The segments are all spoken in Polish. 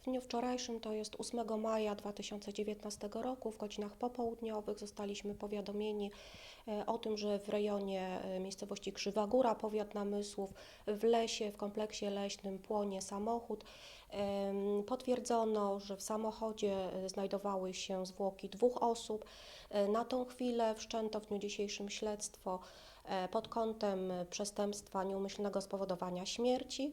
W dniu wczorajszym, to jest 8 maja 2019 roku, w godzinach popołudniowych zostaliśmy powiadomieni e, o tym, że w rejonie e, miejscowości Krzywa Góra, powiat Namysłów, w lesie, w kompleksie leśnym płonie samochód. Potwierdzono, że w samochodzie e, znajdowały się zwłoki dwóch osób. Na tą chwilę wszczęto w dniu dzisiejszym śledztwo pod kątem e, przestępstwa nieumyślnego spowodowania śmierci.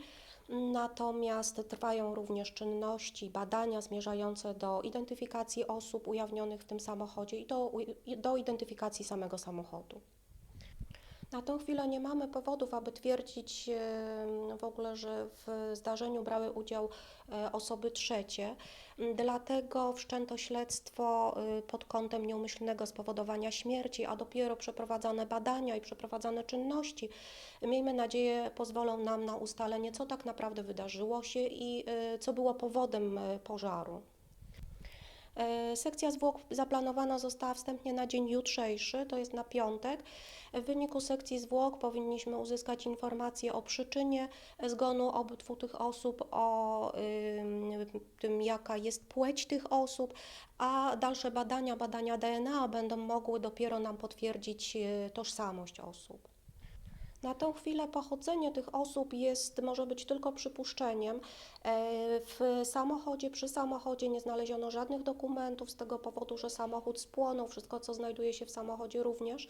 Natomiast trwają również czynności, badania zmierzające do identyfikacji osób ujawnionych w tym samochodzie i do, do identyfikacji samego samochodu. Na tą chwilę nie mamy powodów, aby twierdzić w ogóle, że w zdarzeniu brały udział e, osoby trzecie. Dlatego wszczęto śledztwo y, pod kątem nieumyślnego spowodowania śmierci, a dopiero przeprowadzane badania i przeprowadzane czynności, miejmy nadzieję, pozwolą nam na ustalenie, co tak naprawdę wydarzyło się i y, co było powodem y, pożaru. E, Sekcja zwłok zaplanowana została wstępnie na dzień jutrzejszy, to jest na piątek. W wyniku sekcji zwłok powinniśmy uzyskać informacje o przyczynie zgonu obydwu tych osób, o ym, tym, jaka jest płeć tych osób, a dalsze badania, badania DNA będą mogły dopiero nam potwierdzić y, tożsamość osób. Na tą chwilę pochodzenie tych osób jest, może być tylko przypuszczeniem. W samochodzie, przy samochodzie nie znaleziono żadnych dokumentów z tego powodu, że samochód spłonął, wszystko co znajduje się w samochodzie również.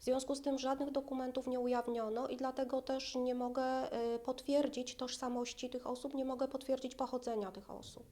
W związku z tym żadnych dokumentów nie ujawniono i dlatego też nie mogę e, potwierdzić tożsamości tych osób, nie mogę potwierdzić pochodzenia tych osób.